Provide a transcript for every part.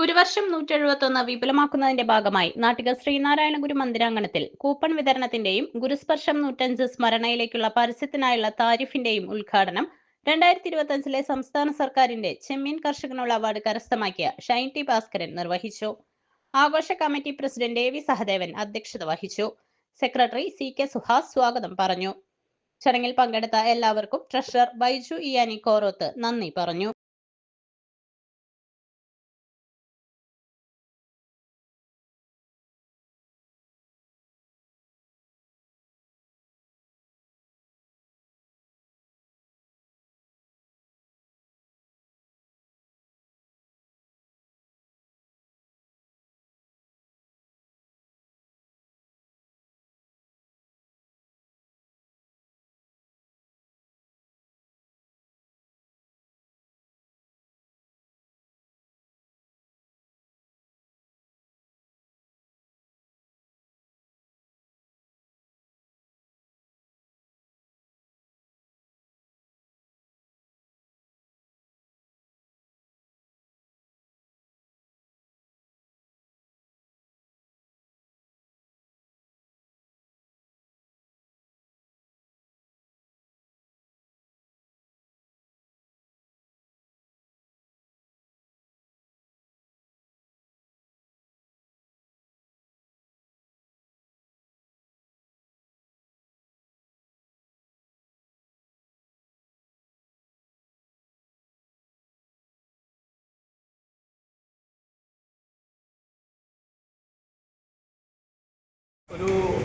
ഗുരുവർഷം നൂറ്റെഴുപത്തൊന്ന് വിപുലമാക്കുന്നതിന്റെ ഭാഗമായി നാട്ടിക ശ്രീനാരായണ ഗുരു മന്ദിരാങ്കണത്തിൽ കൂപ്പൺ വിതരണത്തിന്റെയും ഗുരുസ്പർശം നൂറ്റഞ്ച് സ്മരണയിലേക്കുള്ള പരസ്യത്തിനായുള്ള താരിഫിന്റെയും ഉദ്ഘാടനം രണ്ടായിരത്തി ഇരുപത്തിയഞ്ചിലെ സംസ്ഥാന സർക്കാരിന്റെ ചെമ്മീൻ കർഷകനുള്ള അവാർഡ് കരസ്ഥമാക്കിയ ഷൈൻ ടി ഭാസ്കരൻ നിർവഹിച്ചു. ആഘോഷ committee president A V Sahadevan അധ്യക്ഷത വഹിച്ചു. സെക്രട്ടറി സി കെ സുഹാസ് സ്വാഗതം പറഞ്ഞു. ചടങ്ങിൽ പങ്കെടുത്ത എല്ലാവർക്കും ട്രഷറർ ബൈജു ഇയാനി കോറോത്ത് നന്ദി പറഞ്ഞു.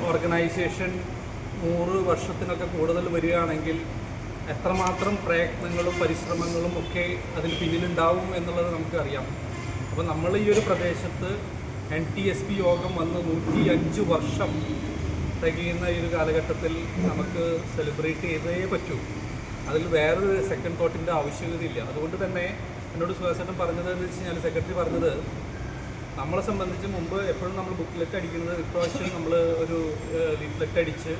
ഓർഗനൈസേഷൻ നൂറ് വർഷത്തിനൊക്കെ കൂടുതൽ വരികയാണെങ്കിൽ എത്രമാത്രം പ്രയത്നങ്ങളും പരിശ്രമങ്ങളും ഒക്കെ അതിന് പിന്നിലുണ്ടാവും എന്നുള്ളത് നമുക്കറിയാം. അപ്പോൾ നമ്മൾ ഈ ഒരു പ്രദേശത്ത് എൻ ടി എസ് പി യോഗം വന്ന് നൂറ്റി അഞ്ച് വർഷം തികയുന്ന ഈ ഒരു കാലഘട്ടത്തിൽ നമുക്ക് സെലിബ്രേറ്റ് ചെയ്തേ പറ്റൂ. അതിൽ വേറൊരു സെക്കൻഡ് തോട്ടിന്റെ ആവശ്യകതയില്ല. അതുകൊണ്ട് തന്നെ എന്നോട് സുഹാസേട്ടൻ പറഞ്ഞത് എന്ന് വെച്ച് കഴിഞ്ഞാൽ സെക്രട്ടറി പറഞ്ഞത് നമ്മളെ സംബന്ധിച്ച് മുമ്പ് എപ്പോഴും നമ്മൾ ബുക്കിലൊക്കെ അടിക്കുന്നത് ഇപ്രാവശ്യം നമ്മൾ ഒരു ലീഫ്ലെറ്റ് അടിച്ച്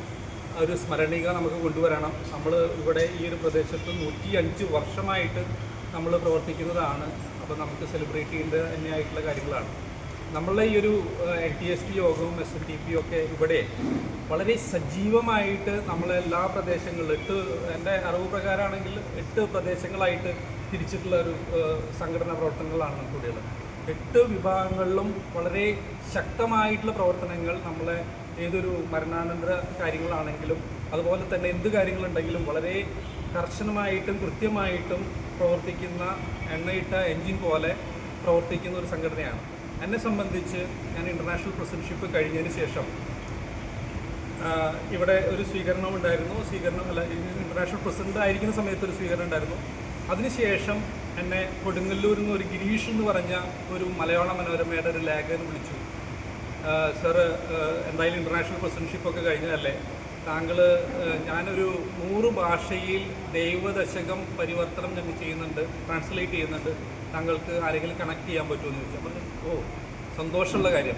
ഒരു സ്മരണിക നമുക്ക് കൊണ്ടുവരണം. നമ്മൾ ഇവിടെ ഈ ഒരു പ്രദേശത്ത് നൂറ്റി അഞ്ച് വർഷമായിട്ട് നമ്മൾ പ്രവർത്തിക്കുന്നതാണ്. അപ്പോൾ നമുക്ക് സെലിബ്രേറ്റ് ചെയ്യേണ്ട തന്നെയായിട്ടുള്ള കാര്യങ്ങളാണ്. നമ്മളുടെ ഈ ഒരു എൻ ടി എസ് പി യോഗവും എസ് എൻ ടി പി ഒക്കെ ഇവിടെ വളരെ സജീവമായിട്ട് നമ്മളെ എല്ലാ പ്രദേശങ്ങളിലും എട്ട് എന്റെ അറിവ് പ്രകാരമാണെങ്കിൽ എട്ട് പ്രദേശങ്ങളായിട്ട് തിരിച്ചിട്ടുള്ള ഒരു സംഘടനാ പ്രവർത്തനങ്ങളാണ് നമുക്കിവിടെയുള്ളത്. എട്ട് വിഭാഗങ്ങളിലും വളരെ ശക്തമായിട്ടുള്ള പ്രവർത്തനങ്ങൾ നമ്മളെ ഏതൊരു മരണാനന്തര കാര്യങ്ങളാണെങ്കിലും അതുപോലെ തന്നെ എന്ത് കാര്യങ്ങളുണ്ടെങ്കിലും വളരെ കർശനമായിട്ടും കൃത്യമായിട്ടും പ്രവർത്തിക്കുന്ന എണ്ണയിട്ട എൻജിൻ പോലെ പ്രവർത്തിക്കുന്ന ഒരു സംഘടനയാണ്. എന്നെ സംബന്ധിച്ച് ഞാൻ ഇന്റർനാഷണൽ പ്രസിഡൻഷിപ്പ് കഴിഞ്ഞതിന് ശേഷം ഇവിടെ ഒരു സ്വീകരണം ഉണ്ടായിരുന്നു. സ്വീകരണം അല്ല ഇന്റർനാഷണൽ പ്രസിഡന്റ് ആയിരിക്കുന്ന സമയത്ത് ഒരു സ്വീകരണം ഉണ്ടായിരുന്നു. അതിനുശേഷം എന്നെ കൊടുങ്ങല്ലൂർ നിന്ന് ഒരു ഗിരീഷ് എന്ന് പറഞ്ഞ ഒരു മലയാള മനോരമയുടെ ഒരു ലേഖകൻ വിളിച്ചു. സാറ് എന്തായാലും ഇന്റർനാഷണൽ പ്രസിഡൻഷിപ്പ് ഒക്കെ കഴിഞ്ഞതല്ലേ? താങ്കൾ ഞാനൊരു നൂറ് ഭാഷയിൽ ദൈവദശകം പരിവർത്തനം ഞങ്ങൾ ചെയ്യുന്നുണ്ട് ട്രാൻസ്ലേറ്റ് ചെയ്യുന്നുണ്ട്. താങ്കൾക്ക് ആരെങ്കിലും കണക്ട് ചെയ്യാൻ പറ്റുമെന്ന് ചോദിച്ചു. അപ്പോൾ ഓ സന്തോഷമുള്ള കാര്യം.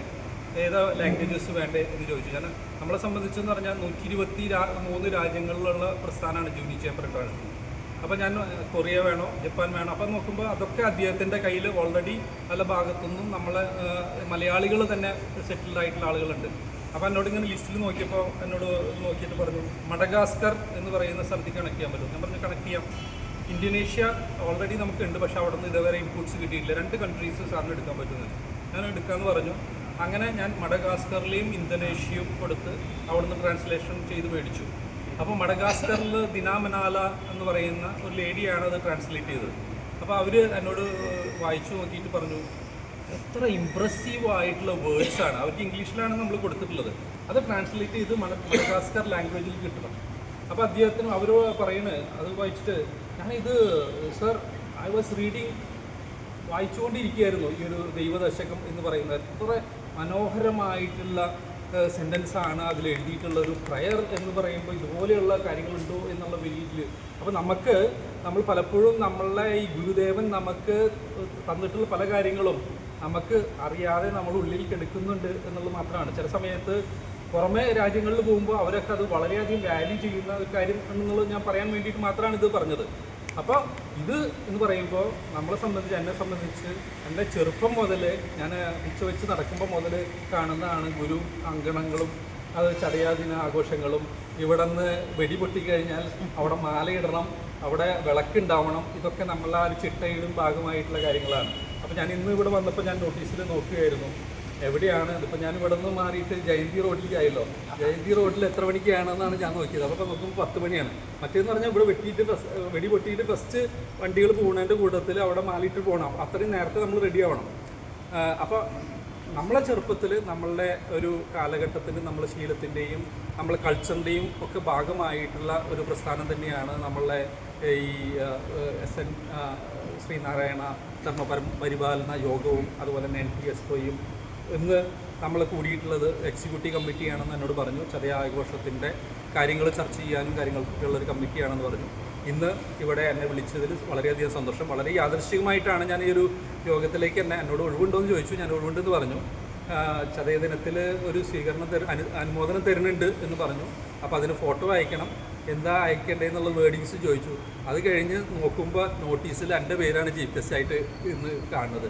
ഏതാ ലാംഗ്വേജസ് വേണ്ടേ എന്ന് ചോദിച്ചു. ഞാൻ നമ്മളെ സംബന്ധിച്ചെന്ന് പറഞ്ഞാൽ നൂറ്റി ഇരുപത്തി മൂന്ന് രാജ്യങ്ങളിലുള്ള പ്രസ്ഥാനമാണ് ജൂനി ചേംബർ ഇന്റർനാഷണൽ അപ്പോൾ ഞാൻ കൊറിയ വേണോ ജപ്പാൻ വേണോ അപ്പം നോക്കുമ്പോൾ അതൊക്കെ അദ്ദേഹത്തിന്റെ കയ്യിൽ ഓൾറെഡി പല ഭാഗത്തുനിന്നും നമ്മളെ മലയാളികൾ തന്നെ സെറ്റിൽഡ് ആയിട്ടുള്ള ആളുകളുണ്ട്. അപ്പോൾ എന്നോട് ഇങ്ങനെ ലിസ്റ്റിൽ നോക്കിയപ്പോൾ എന്നോട് നോക്കിയിട്ട് പറഞ്ഞു മഡഗാസ്കർ എന്ന് പറയുന്ന സ്ഥലത്തേക്ക് കണക്ട് ചെയ്യാൻ പറ്റും ഞാൻ പറഞ്ഞു കണക്ട് ചെയ്യാം. ഇന്തോനേഷ്യ ഓൾറെഡി നമുക്കുണ്ട് പക്ഷേ അവിടെ നിന്ന് ഇതുവരെ ഇൻപുട്സ് കിട്ടിയിട്ടില്ല. രണ്ട് കൺട്രീസ് സാറിന് എടുക്കാൻ പറ്റുന്നില്ല ഞാൻ എടുക്കാമെന്ന് പറഞ്ഞു. അങ്ങനെ ഞാൻ മഡഗാസ്കറിലെയും ഇന്തോനേഷ്യയും കൊടുത്ത് അവിടുന്ന് ട്രാൻസ്ലേഷൻ ചെയ്ത് മേടിച്ചു. അപ്പോൾ മഡഗാസ്കറിൽ ദിനാമനാല എന്ന് പറയുന്ന ഒരു ലേഡിയാണ് അത് ട്രാൻസ്ലേറ്റ് ചെയ്തത്. അപ്പോൾ അവർ എന്നോട് വായിച്ചു നോക്കിയിട്ട് പറഞ്ഞു എത്ര ഇമ്പ്രസീവ് ആയിട്ടുള്ള വേർഡ്സ് ആണ്. അവർക്ക് ഇംഗ്ലീഷിലാണ് നമ്മൾ കൊടുത്തിട്ടുള്ളത്. അത് ട്രാൻസ്ലേറ്റ് ചെയ്ത് മഡ മഡഗാസ്കർ ലാംഗ്വേജിൽ കിട്ടണം. അപ്പോൾ അദ്ദേഹത്തിന് അവർ പറയുന്നത് അത് വായിച്ചിട്ട് ഞാനിത് സർ ഐ വാസ് റീഡിങ് വായിച്ചുകൊണ്ടിരിക്കുകയായിരുന്നു ഈ ഒരു ദൈവദശകം എന്ന് പറയുന്നത്. എത്ര മനോഹരമായിട്ടുള്ള സെന്റൻസ് ആണ് അതിൽ എഴുതിയിട്ടുള്ള ഒരു പ്രയർ എന്ന് പറയുമ്പോൾ ഇതുപോലെയുള്ള കാര്യങ്ങളുണ്ടോ എന്നുള്ള രീതിയിൽ അപ്പോൾ നമുക്ക് നമ്മൾ പലപ്പോഴും നമ്മളെ ഈ ഗുരുദേവൻ നമുക്ക് തന്നിട്ടുള്ള പല കാര്യങ്ങളും നമുക്ക് അറിയാതെ നമ്മൾ ഉള്ളിൽ കെടുക്കുന്നുണ്ട് എന്നുള്ളത് മാത്രമാണ്. ചില സമയത്ത് പുറമെ രാജ്യങ്ങളിൽ പോകുമ്പോൾ അവരൊക്കെ അത് വളരെയധികം വാല്യൂ ചെയ്യുന്ന ഒരു കാര്യം എന്നുള്ളത് ഞാൻ പറയാൻ വേണ്ടിയിട്ട് മാത്രമാണ് ഇത് പറഞ്ഞത്. അപ്പോൾ ഇത് എന്ന് പറയുമ്പോൾ നമ്മളെ സംബന്ധിച്ച് എന്നെ സംബന്ധിച്ച് എന്റെ ചെറുപ്പം മുതൽ ഞാൻ ഉച്ച വെച്ച് നടക്കുമ്പോൾ മുതൽ കാണുന്നതാണ് ഗുരു അങ്കണങ്ങളും അത് ചടയാദിന ആഘോഷങ്ങളും. ഇവിടെ നിന്ന് വെടി പൊട്ടിക്കഴിഞ്ഞാൽ അവിടെ മാലയിടണം അവിടെ വിളക്കുണ്ടാവണം ഇതൊക്കെ നമ്മളെ ഒരു ചിട്ടയിലും ഭാഗമായിട്ടുള്ള കാര്യങ്ങളാണ്. അപ്പോൾ ഞാൻ ഇന്ന് ഇവിടെ വന്നപ്പോൾ ഞാൻ നോട്ടീസിൽ നോക്കുകയായിരുന്നു. എവിടെയാണ്? ഇതിപ്പോൾ ഞാൻ ഇവിടെ നിന്ന് മാറിയിട്ട് ജയന്തി റോഡിലേക്കായല്ലോ ജയന്തി റോഡിൽ എത്ര മണിക്കാണെന്നാണ് ഞാൻ നോക്കിയത്. അപ്പോൾ നോക്കുമ്പോൾ പത്ത് മണിയാണ്. മറ്റേന്ന് പറഞ്ഞാൽ ഇവിടെ വെട്ടിയിട്ട് വെടി പൊട്ടിയിട്ട് ഫസ്റ്റ് വണ്ടികൾ പോകുന്നതിന്റെ കൂട്ടത്തിൽ അവിടെ മാലിയിട്ട് പോകണം അത്രയും നേരത്തെ നമ്മൾ റെഡി ആവണം. അപ്പോൾ നമ്മളെ ചെറുപ്പത്തിൽ നമ്മളുടെ ഒരു കാലഘട്ടത്തിൽ നമ്മളെ ശീലത്തിന്റെയും നമ്മളെ കൾച്ചറിന്റെയും ഒക്കെ ഭാഗമായിട്ടുള്ള ഒരു പ്രസ്ഥാനം തന്നെയാണ് നമ്മളെ ഈ എസ് എൻ ശ്രീനാരായണ ധർമ്മപരം പരിപാലന യോഗവും അതുപോലെ തന്നെ എൻ പി എസ് ഒയും ഇന്ന് നമ്മൾ കൂടിയിട്ടുള്ളത് എക്സിക്യൂട്ടീവ് കമ്മിറ്റിയാണെന്ന് എന്നോട് പറഞ്ഞു. ചതയ ആഘോഷത്തിന്റെ കാര്യങ്ങൾ ചർച്ച ചെയ്യാനും കാര്യങ്ങൾക്കുള്ള ഒരു കമ്മിറ്റിയാണെന്ന് പറഞ്ഞു. ഇന്ന് ഇവിടെ എന്നെ വിളിച്ചതിൽ വളരെയധികം സന്തോഷം. വളരെ യാദൃശ്ചികമായിട്ടാണ് ഞാൻ ഈ ഒരു യോഗത്തിലേക്ക് എന്നെ എന്നോട് ഒഴിവുണ്ടോ എന്ന് ചോദിച്ചു. ഞാൻ ഒഴിവുണ്ടെന്ന് പറഞ്ഞു. ചതയ ദിനത്തിൽ ഒരു സ്വീകരണം തര അനു അനുമോദനം തരുന്നുണ്ട് എന്ന് പറഞ്ഞു. അപ്പോൾ അതിന് ഫോട്ടോ അയക്കണം. എന്താ അയക്കേണ്ടതെന്നുള്ള വേർഡിങ്സ് ചോദിച്ചു. അത് കഴിഞ്ഞ് നോക്കുമ്പോൾ നോട്ടീസിൽ എന്റെ പേരാണ് ചീഫ് ഗസ്റ്റ് ആയിട്ട് ഇന്ന് കാണുന്നത്.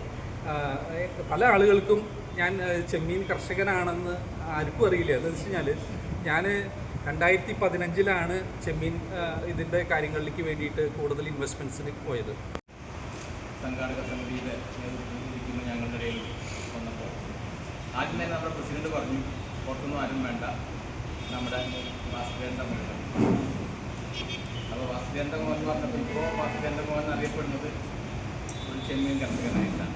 പല ആളുകൾക്കും ഞാൻ ചെമ്മീൻ കർഷകനാണെന്ന് ആർക്കും അറിയില്ല. എന്താണെന്ന് വെച്ച് കഴിഞ്ഞാൽ ഞാൻ രണ്ടായിരത്തി പതിനഞ്ചിലാണ് ചെമ്മീൻ ഇതിന്റെ കാര്യങ്ങളിലേക്ക് വേണ്ടിയിട്ട് കൂടുതൽ ഇൻവെസ്റ്റ്മെന്റ്സിന് പോയത്. സംഘാടക സമിതിയുടെ നേതൃത്വം ഞങ്ങളുടെ ഇടയിൽ വന്നപ്പോൾ. ആദ്യം തന്നെ നമ്മുടെ പ്രസിഡന്റ് പറഞ്ഞു പുറത്തൊന്നും ആരും വേണ്ട. നമ്മുടെ വാസുദേവന്റെ മോഹൻ അപ്പോൾ വാസുദേവന്റെ മോഹൻ പറഞ്ഞപ്പോൾ ഇപ്പോൾ വാസുദേവന്റെ മോഹൻ അറിയപ്പെടുന്നത് ഒരു ചെമ്മീൻ കർഷകനായിട്ടാണ്.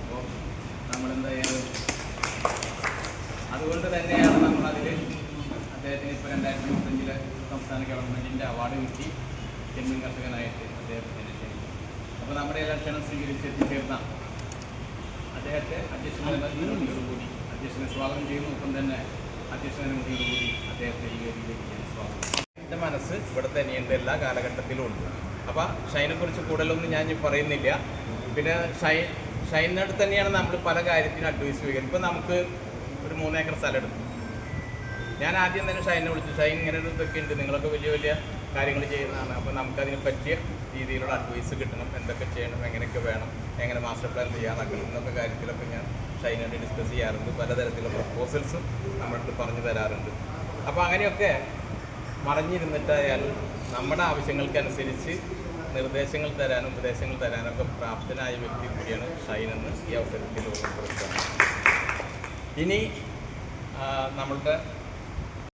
അപ്പോൾ നമ്മളെന്തായാലും അതുകൊണ്ട് തന്നെയാണ് നമ്മളതിൽ അദ്ദേഹത്തിന് ഇപ്പോൾ രണ്ടായിരത്തി ഇരുപത്തഞ്ചിലെ സംസ്ഥാന ഗവൺമെന്റിന്റെ അവാർഡ് കിട്ടി. ചെമ്മീൻ കർഷകനായിട്ട് അദ്ദേഹത്തിന് ക്ഷണിച്ചു അപ്പോൾ നമ്മുടെ എല്ലാ ക്ഷണം സ്വീകരിച്ച് എത്തിച്ചേർന്ന അദ്ദേഹത്തെ അധ്യക്ഷനെ കൂടി അധ്യക്ഷനെ സ്വാഗതം ചെയ്യുന്നു. ഒപ്പം തന്നെ അധ്യക്ഷനെ കൂടി അദ്ദേഹത്തെ ഈ വേദിയിലേക്ക് സ്വാഗതം എന്റെ മനസ്സ് ഇവിടെ തന്നെയുണ്ട് എല്ലാ കാലഘട്ടത്തിലും ഉണ്ട്. അപ്പോൾ ഷൈനെക്കുറിച്ച് കൂടുതലൊന്നും ഞാൻ പറയുന്നില്ല. പിന്നെ ഷൈൻ ഷൈനടുത്ത് തന്നെയാണ് നമ്മൾ പല കാര്യത്തിനും അഡ്വൈസ് ചെയ്യുക ഇപ്പം നമുക്ക് ഒരു മൂന്നേക്കർ സ്ഥലം എടുത്തു. ഞാൻ ആദ്യം തന്നെ ഷൈനെ വിളിച്ചു. ഷൈൻ ഇങ്ങനെ ഒരു ഇതൊക്കെ ഉണ്ട്. നിങ്ങളൊക്കെ വലിയ വലിയ കാര്യങ്ങൾ ചെയ്യുന്നതാണ്. അപ്പോൾ നമുക്കതിനെ പറ്റിയ രീതിയിലുള്ള അഡ്വൈസ് കിട്ടണം. എന്തൊക്കെ ചെയ്യണം എങ്ങനെയൊക്കെ വേണം എങ്ങനെ മാസ്റ്റർ പ്ലാൻ തയ്യാറാക്കണം എന്നൊക്കെ കാര്യത്തിലൊക്കെ ഞാൻ ഷൈനായിട്ട് ഡിസ്കസ് ചെയ്യാറുണ്ട്. പലതരത്തിലുള്ള പ്രപ്പോസൽസും നമ്മളടുത്ത് പറഞ്ഞു തരാറുണ്ട്. അപ്പോൾ അങ്ങനെയൊക്കെ മറിഞ്ഞിരുന്നിട്ടായാലും നമ്മുടെ ആവശ്യങ്ങൾക്കനുസരിച്ച് നിർദ്ദേശങ്ങൾ തരാനും ഉപദേശങ്ങൾ തരാനൊക്കെ പ്രാപ്തനായ വ്യക്തി കൂടിയാണ് ഷൈൻ എന്ന് ഈ അവസരത്തിൽ ഓർമ്മപ്പെടുത്തുക. ഇനി നമ്മളുടെ